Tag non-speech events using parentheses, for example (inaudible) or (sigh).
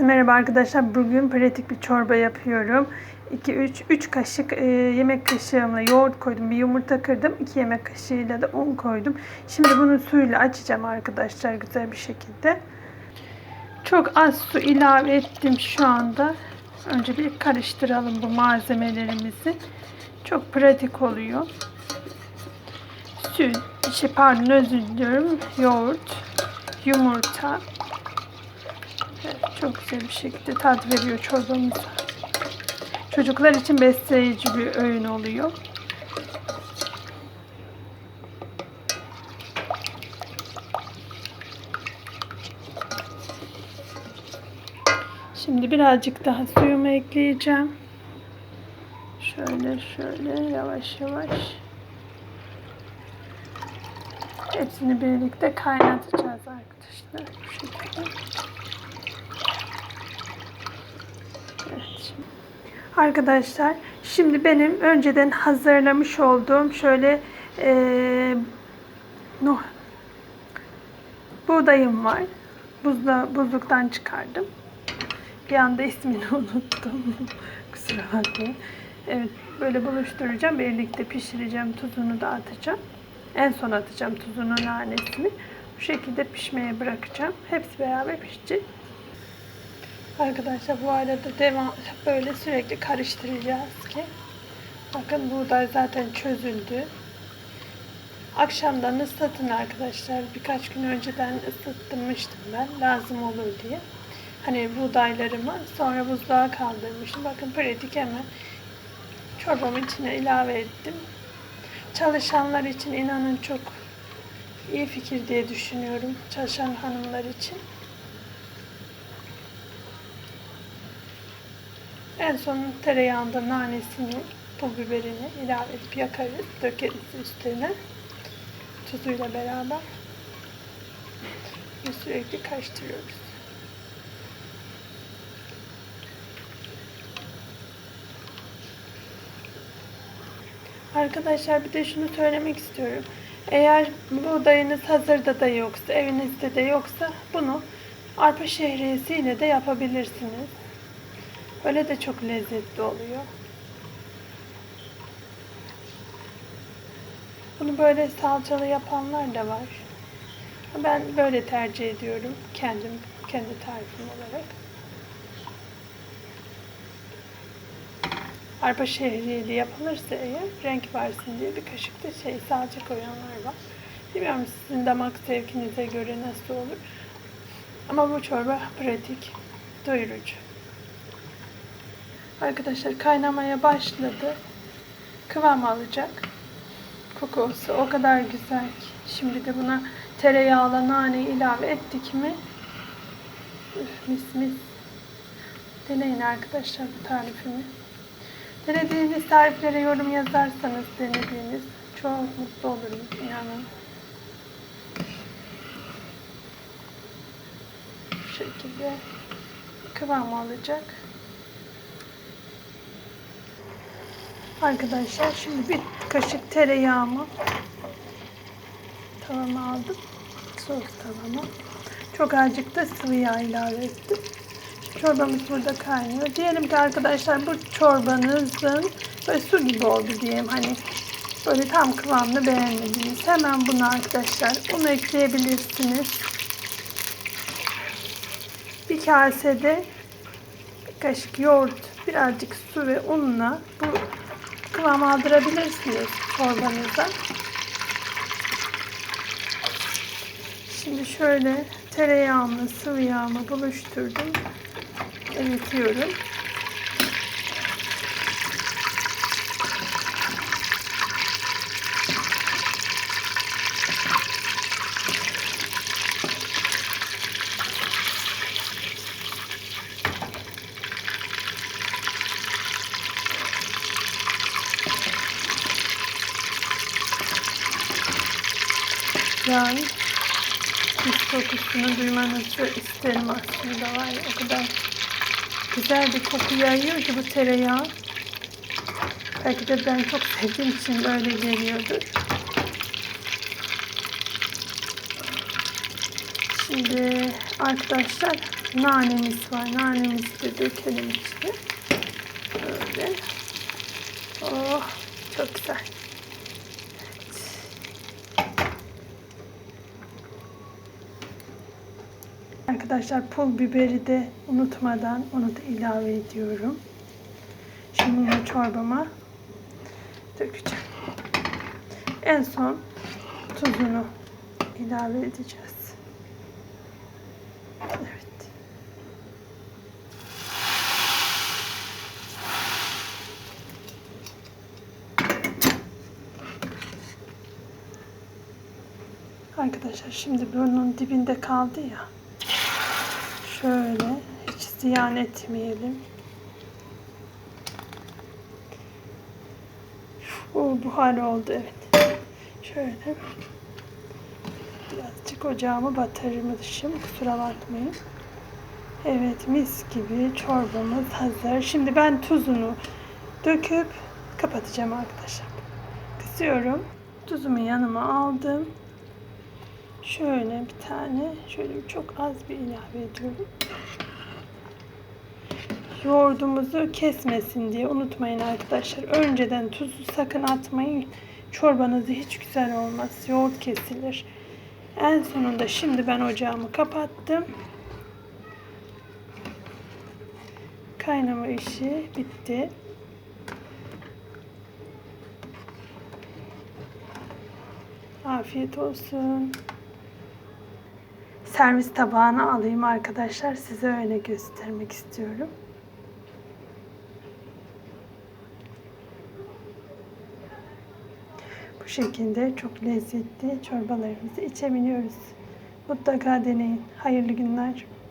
Merhaba arkadaşlar. Bugün pratik bir çorba yapıyorum. 2 3 3 kaşık e, yemek kaşığımla yoğurt koydum. Bir yumurta kırdım. 2 yemek kaşığıyla da un koydum. Şimdi bunu suyla açacağım arkadaşlar güzel bir şekilde. Çok az su ilave ettim şu anda. Önce bir karıştıralım bu malzemelerimizi. Çok pratik oluyor. Süt, şey pardon özür diliyorum. Yoğurt, yumurta, çok güzel bir şekilde tat veriyor çorbamıza. Çocuklar için besleyici bir öğün oluyor. Şimdi birazcık daha suyumu ekleyeceğim. Şöyle şöyle yavaş yavaş. Hepsini birlikte kaynatacağız arkadaşlar. Bu şekilde. Evet. Arkadaşlar şimdi benim önceden hazırlamış olduğum şöyle eee no, buğdayım var. Buzla, buzluktan çıkardım. Bir anda ismini (laughs) unuttum. Kusura bakmayın. Evet böyle buluşturacağım. Birlikte pişireceğim. Tuzunu da atacağım. En son atacağım tuzunu, nanesini. Bu şekilde pişmeye bırakacağım. Hepsi beraber pişecek. Arkadaşlar bu arada devam böyle sürekli karıştıracağız ki bakın buğday zaten çözüldü. Akşamdan ıslatın arkadaşlar. Birkaç gün önceden ısıttırmıştım ben. Lazım olur diye. Hani buğdaylarımı sonra buzluğa kaldırmışım. Bakın pratik hemen çorbamın içine ilave ettim. Çalışanlar için inanın çok iyi fikir diye düşünüyorum. Çalışan hanımlar için. En son tereyağında nanesini, pul biberini ilave edip yakarız, dökeriz üstüne. Tuzuyla beraber. Ve sürekli karıştırıyoruz. Arkadaşlar bir de şunu söylemek istiyorum. Eğer buğdayınız hazırda da yoksa, evinizde de yoksa bunu arpa şehriyesiyle de yapabilirsiniz. Öyle de çok lezzetli oluyor. Bunu böyle salçalı yapanlar da var. Ben böyle tercih ediyorum kendim kendi tarifim olarak. Arpa şehriyeli yapılırsa eğer renk versin diye bir kaşık da şey salça koyanlar var. Bilmiyorum sizin damak zevkinize göre nasıl olur. Ama bu çorba pratik, doyurucu. Arkadaşlar kaynamaya başladı. Kıvam alacak. Kokusu o kadar güzel ki. Şimdi de buna tereyağla nane ilave ettik mi? Üf, mis mis. Deneyin arkadaşlar bu tarifimi. Denediğiniz tariflere yorum yazarsanız denediğiniz çok mutlu olurum inanın. Bu şekilde kıvam alacak. Arkadaşlar şimdi bir kaşık tereyağımı tavama aldım. Sos tavama. Çok azıcık da sıvı yağ ilave ettim. Çorbamız burada kaynıyor. Diyelim ki arkadaşlar bu çorbanızın böyle su gibi oldu diyeyim. Hani böyle tam kıvamını beğenmediniz. Hemen bunu arkadaşlar unu ekleyebilirsiniz. Bir kasede bir kaşık yoğurt, birazcık su ve unla bu kıvam aldırabilirsiniz çorbanıza. Şimdi şöyle tereyağımı, sıvı yağımı buluşturdum. Eritiyorum. Yani pis kokusunu duymanızı isterim aslında var ya o kadar güzel bir koku yayıyor ki bu tereyağı. Belki de ben çok sevdiğim için böyle geliyordur. Şimdi arkadaşlar nanemiz var. Nanemizi de dökelim içine. Böyle. Oh çok güzel. Arkadaşlar pul biberi de unutmadan onu da ilave ediyorum. Şimdi yine çorbama dökeceğim. En son tuzunu ilave edeceğiz. Evet. Arkadaşlar şimdi burnun dibinde kaldı ya. Şöyle hiç ziyan etmeyelim. O buhar oldu evet. Şöyle. Birazcık ocağımı batırmışım. Kusura bakmayın. Evet mis gibi çorbamız hazır. Şimdi ben tuzunu döküp kapatacağım arkadaşlar. Kısıyorum. Tuzumu yanıma aldım. Şöyle bir tane, şöyle çok az bir ilave ediyorum. Yoğurdumuzu kesmesin diye unutmayın arkadaşlar. Önceden tuzu sakın atmayın. Çorbanızı hiç güzel olmaz. Yoğurt kesilir. En sonunda şimdi ben ocağımı kapattım. Kaynama işi bitti. Afiyet olsun. Servis tabağına alayım arkadaşlar. Size öyle göstermek istiyorum. Bu şekilde çok lezzetli çorbalarımızı içebiliyoruz. Mutlaka deneyin. Hayırlı günler.